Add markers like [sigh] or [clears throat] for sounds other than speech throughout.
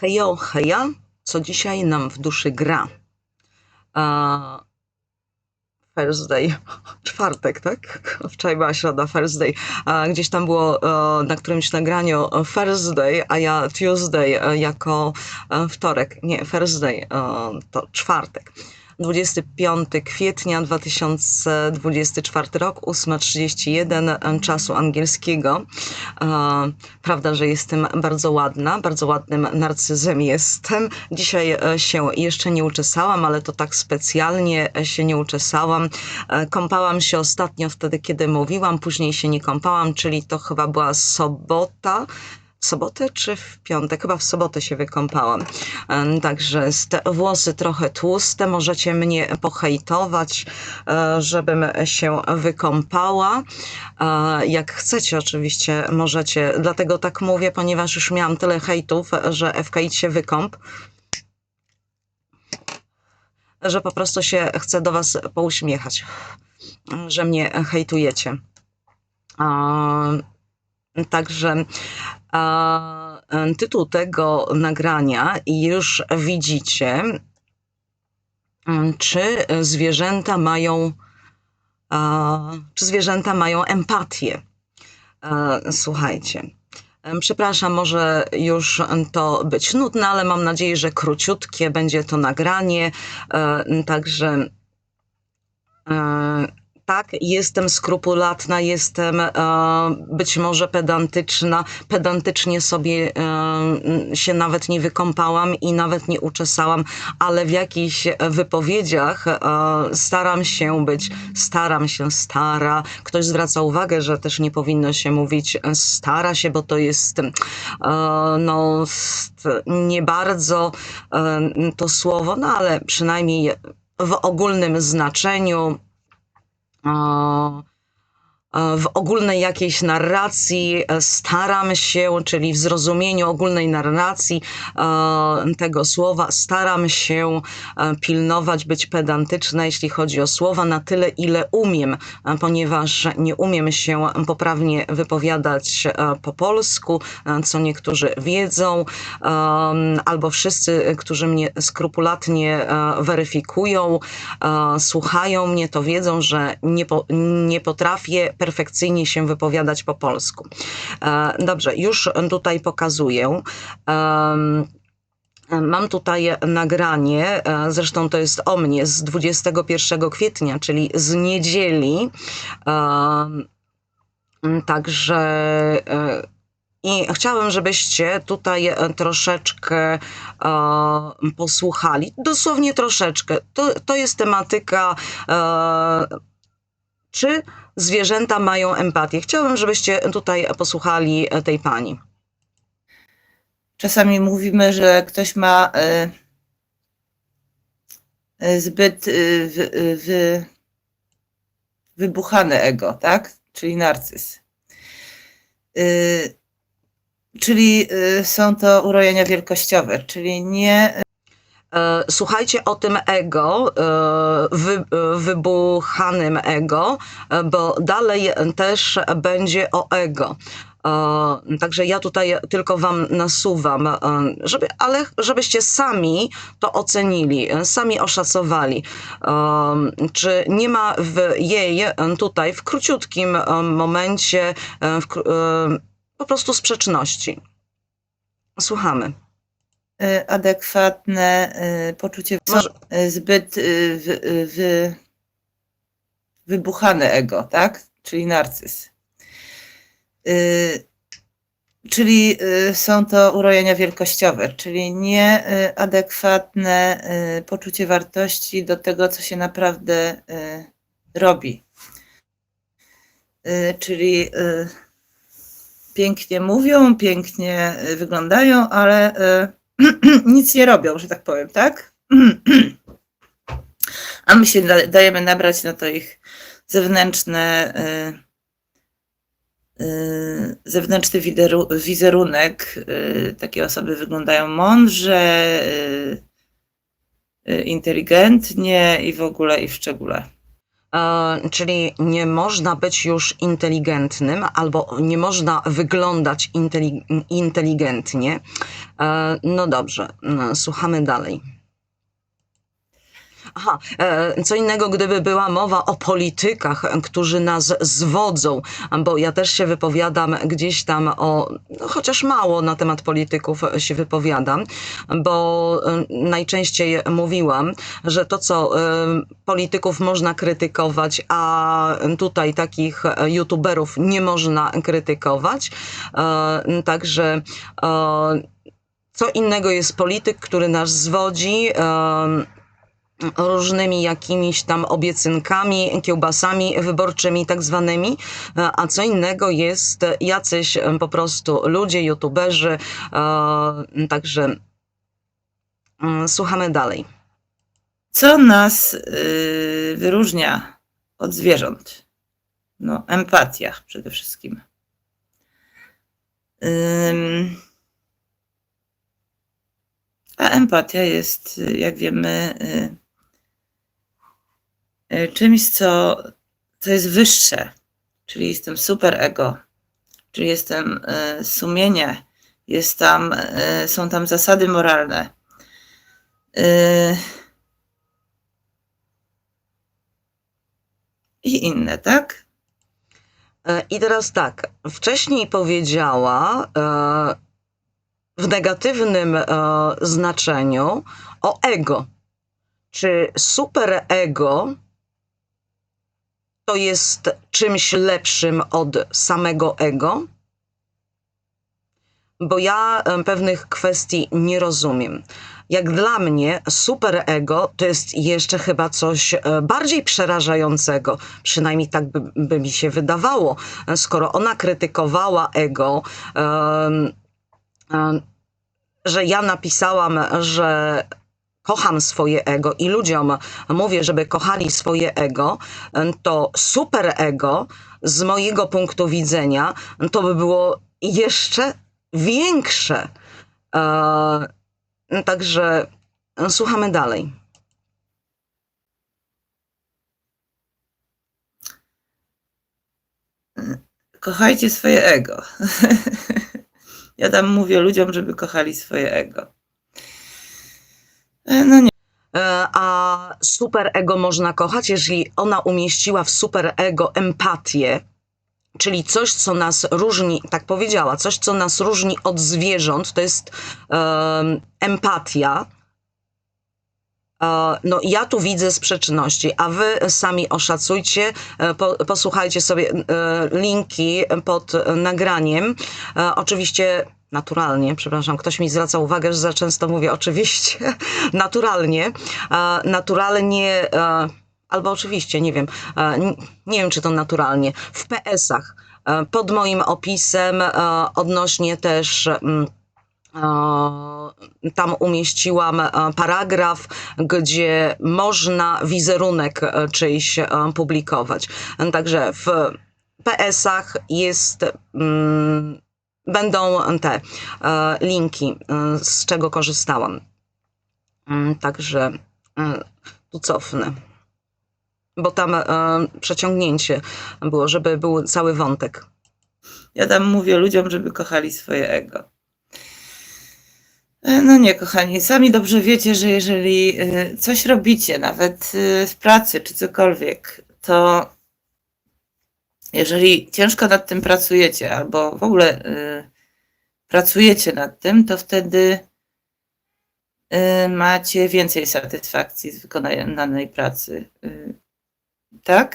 Hejo, heja, co dzisiaj nam w duszy gra? A, Thursday, [laughs] czwartek, tak? [laughs] Wczoraj była środa, Thursday. Gdzieś tam było e, na którymś nagraniu e, Thursday, a ja Tuesday e, jako wtorek. Nie, Thursday to czwartek. 25 kwietnia 2024 rok, 8.31 czasu angielskiego. E, Prawda, że jestem bardzo ładna, bardzo ładnym narcyzem jestem. Dzisiaj e, się jeszcze nie uczesałam, ale to tak specjalnie e, się nie uczesałam. E, Kąpałam się ostatnio wtedy, kiedy mówiłam, później się nie kąpałam, czyli to chyba była sobota. Sobotę czy w piątek? Chyba w sobotę się wykąpałam. Także te włosy trochę tłuste, możecie mnie pohejtować, e, żebym się wykąpała. E, Jak chcecie, oczywiście możecie. Dlatego tak mówię, ponieważ już miałam tyle hejtów, że FK się wykąp. Że po prostu się chcę do Was pouśmiechać, że mnie hejtujecie. Także tytuł tego nagrania już widzicie. Czy zwierzęta mają, czy zwierzęta mają empatię? Słuchajcie. Przepraszam, może już to być nudne, ale mam nadzieję, że króciutkie będzie to nagranie. E, Także e, tak, jestem skrupulatna, jestem e, być może pedantyczna. Pedantycznie sobie e, się nawet nie wykąpałam i nawet nie uczesałam, ale w jakichś wypowiedziach e, staram się być, staram się, stara. Ktoś zwraca uwagę, że też nie powinno się mówić e, stara się, bo to jest e, no, nie bardzo e, to słowo, no ale przynajmniej w ogólnym znaczeniu e, e, w ogólnej jakiejś narracji e, staram się, czyli w zrozumieniu ogólnej narracji e, tego słowa, staram się e, pilnować, być pedantyczna, jeśli chodzi o słowa, na tyle, ile umiem, e, ponieważ nie umiem się poprawnie wypowiadać e, po polsku, e, co niektórzy wiedzą, albo wszyscy, którzy mnie skrupulatnie e, weryfikują, e, słuchają mnie, to wiedzą, że nie, po, nie potrafię perfekcyjnie się wypowiadać po polsku. E, Dobrze, już tutaj pokazuję. Mam tutaj nagranie, e, zresztą to jest o mnie z 21 kwietnia, czyli z niedzieli. Także e, i chciałem, żebyście tutaj troszeczkę posłuchali. Dosłownie troszeczkę. To, to jest tematyka, czy zwierzęta mają empatię. Chciałabym, żebyście tutaj posłuchali tej pani. Czasami mówimy, że ktoś ma e, e, zbyt e, wy, wy, wybuchane ego, tak? Czyli narcyz. Czyli są to urojenia wielkościowe, czyli nie Słuchajcie o tym ego, e, wy, e, wybuchanym ego, e, bo dalej też będzie o ego. E, Także ja tutaj tylko wam nasuwam, e, żeby, ale żebyście sami to ocenili, e, sami oszacowali, e, czy nie ma w jej e, tutaj w króciutkim e, momencie e, w, e, po prostu sprzeczności. Słuchamy. E, adekwatne e, poczucie, Może- e, zbyt wy, wybuchane ego, tak? Czyli narcyz. Y, Czyli y, są to urojenia wielkościowe, czyli nieadekwatne y, poczucie wartości do tego, co się naprawdę y, robi. Y, Czyli y, pięknie mówią, pięknie y, wyglądają, ale y, [clears throat] nic nie robią, że tak powiem, tak? [clears throat] A my się da- dajemy nabrać na to ich zewnętrzne, y, y, zewnętrzny wideru- wizerunek. y, Takie osoby wyglądają mądrze, y, y, inteligentnie i w ogóle i w szczególe. E, czyli nie można być już inteligentnym, albo nie można wyglądać inteli- inteligentnie. E, no dobrze, no, słuchamy dalej. Aha, e, co innego, gdyby była mowa o politykach, którzy nas zwodzą, bo ja też się wypowiadam gdzieś tam o, no chociaż mało na temat polityków się wypowiadam, bo e, najczęściej mówiłam, że to, co e, polityków można krytykować, a tutaj takich youtuberów nie można krytykować. Także co innego jest polityk, który nas zwodzi. Różnymi jakimiś tam obiecynkami, kiełbasami wyborczymi tak zwanymi, a co innego jest jacyś e, po prostu ludzie, youtuberzy, e, także mm, słuchamy dalej. Co nas y, wyróżnia od zwierząt? No, empatia przede wszystkim. A empatia jest, jak wiemy, y, czymś, co, co jest wyższe, czyli jestem super ego, czyli jestem y, sumienie, jest tam, y, są tam zasady moralne. Y, i inne, tak? E, I teraz tak, wcześniej powiedziała e, w negatywnym e, znaczeniu o ego. Czy superego to jest czymś lepszym od samego ego? Bo ja pewnych kwestii nie rozumiem. Jak dla mnie, superego to jest jeszcze chyba coś e, bardziej przerażającego. Przynajmniej tak by, by mi się wydawało. Skoro ona krytykowała ego, em, em, że ja napisałam, że kocham swoje ego i ludziom mówię, żeby kochali swoje ego, to super ego z mojego punktu widzenia to by było jeszcze większe. E, Także słuchamy dalej. Kochajcie swoje ego. [laughs] ja tam mówię ludziom, żeby kochali swoje ego. E, No nie. E, A super ego można kochać, jeżeli ona umieściła w super ego empatię, czyli coś, co nas różni, tak powiedziała, coś, co nas różni od zwierząt, to jest em, empatia. E, No, ja tu widzę sprzeczności, a wy sami oszacujcie, po, posłuchajcie sobie linki pod nagraniem. Oczywiście naturalnie, przepraszam, ktoś mi zwraca uwagę, że za często mówię oczywiście, [laughs] naturalnie, naturalnie, albo oczywiście, nie wiem, nie wiem czy to naturalnie, w PS-ach, pod moim opisem odnośnie też mm, Tam umieściłam paragraf, gdzie można wizerunek e, czyjś e, publikować. Także w PS-ach jest, mm, będą te e, linki, e, z czego korzystałam. Mm, Także e, tu cofnę. Bo tam e, przeciągnięcie było, żeby był cały wątek. Ja tam mówię ludziom, żeby kochali swoje ego. E, No nie, kochani, sami dobrze wiecie, że jeżeli e, coś robicie, nawet e, w pracy czy cokolwiek, to jeżeli ciężko nad tym pracujecie, albo w ogóle e, pracujecie nad tym, to wtedy e, macie więcej satysfakcji z wykonanej pracy. E, Tak?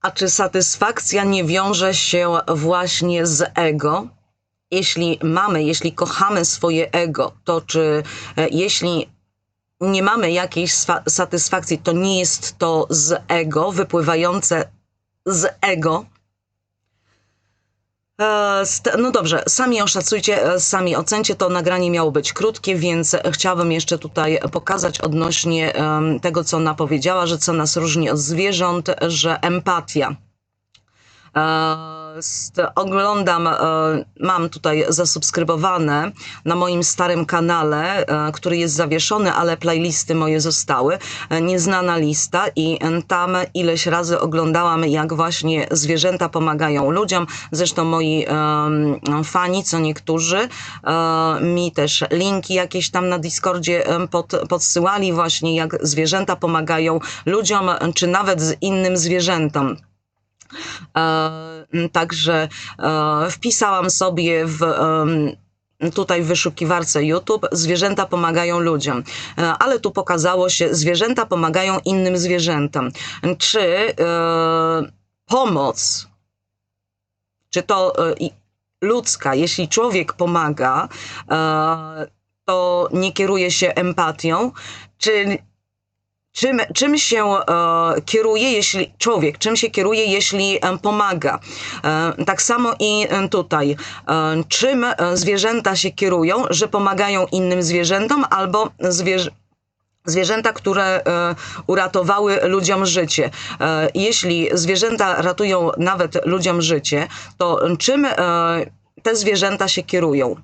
A czy satysfakcja nie wiąże się właśnie z ego? Jeśli mamy, jeśli kochamy swoje ego, to czy e, jeśli nie mamy jakiejś satysfakcji, to nie jest to z ego, wypływające z ego? E, No dobrze, sami oszacujcie, e, sami ocencie. To nagranie miało być krótkie, więc chciałabym jeszcze tutaj pokazać odnośnie tego, co ona powiedziała, że co nas różni od zwierząt, że empatia. Oglądam, e, mam tutaj zasubskrybowane na moim starym kanale, e, który jest zawieszony, ale playlisty moje zostały, e, nieznana lista i tam ileś razy oglądałam, jak właśnie zwierzęta pomagają ludziom. Zresztą moi fani, co niektórzy, mi też linki jakieś tam na Discordzie pod, podsyłali właśnie, jak zwierzęta pomagają ludziom, czy nawet z innym zwierzętom. Także e, wpisałam sobie w tutaj w wyszukiwarce YouTube zwierzęta pomagają ludziom, E, ale tu pokazało się zwierzęta pomagają innym zwierzętom. Czy e, pomoc, czy to e, ludzka, jeśli człowiek pomaga, e, to nie kieruje się empatią, czy czym, czym się e, kieruje, jeśli człowiek, czym się kieruje, jeśli e, pomaga. E, tak samo i e, tutaj. E, czym e, zwierzęta się kierują, że pomagają innym zwierzętom albo zwierzę. Zwierzęta, które uratowały ludziom życie. Jeśli zwierzęta ratują nawet ludziom życie, to czym te zwierzęta się kierują?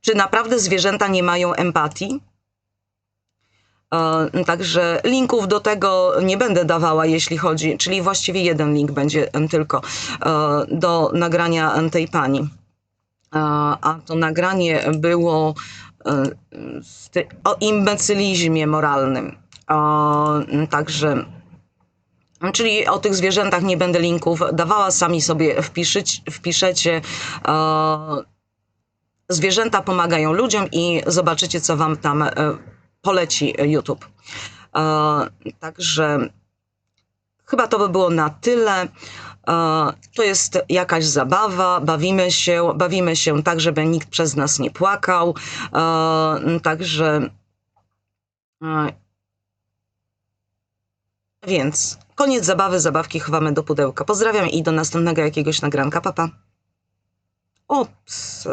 Czy naprawdę zwierzęta nie mają empatii? E, Także linków do tego nie będę dawała, jeśli chodzi, czyli właściwie jeden link będzie tylko e, do nagrania tej pani. A to nagranie było e, o imbecylizmie moralnym. E, Także. Czyli o tych zwierzętach nie będę linków dawała, sami sobie wpiszyć, wpiszecie. Zwierzęta pomagają ludziom i zobaczycie, co wam tam e, poleci YouTube. E, także chyba to by było na tyle. E, to jest jakaś zabawa, bawimy się, bawimy się tak, żeby nikt przez nas nie płakał. E, także. E, więc koniec zabawy, zabawki chowamy do pudełka. Pozdrawiam i do następnego jakiegoś nagranka. Papa. Ops.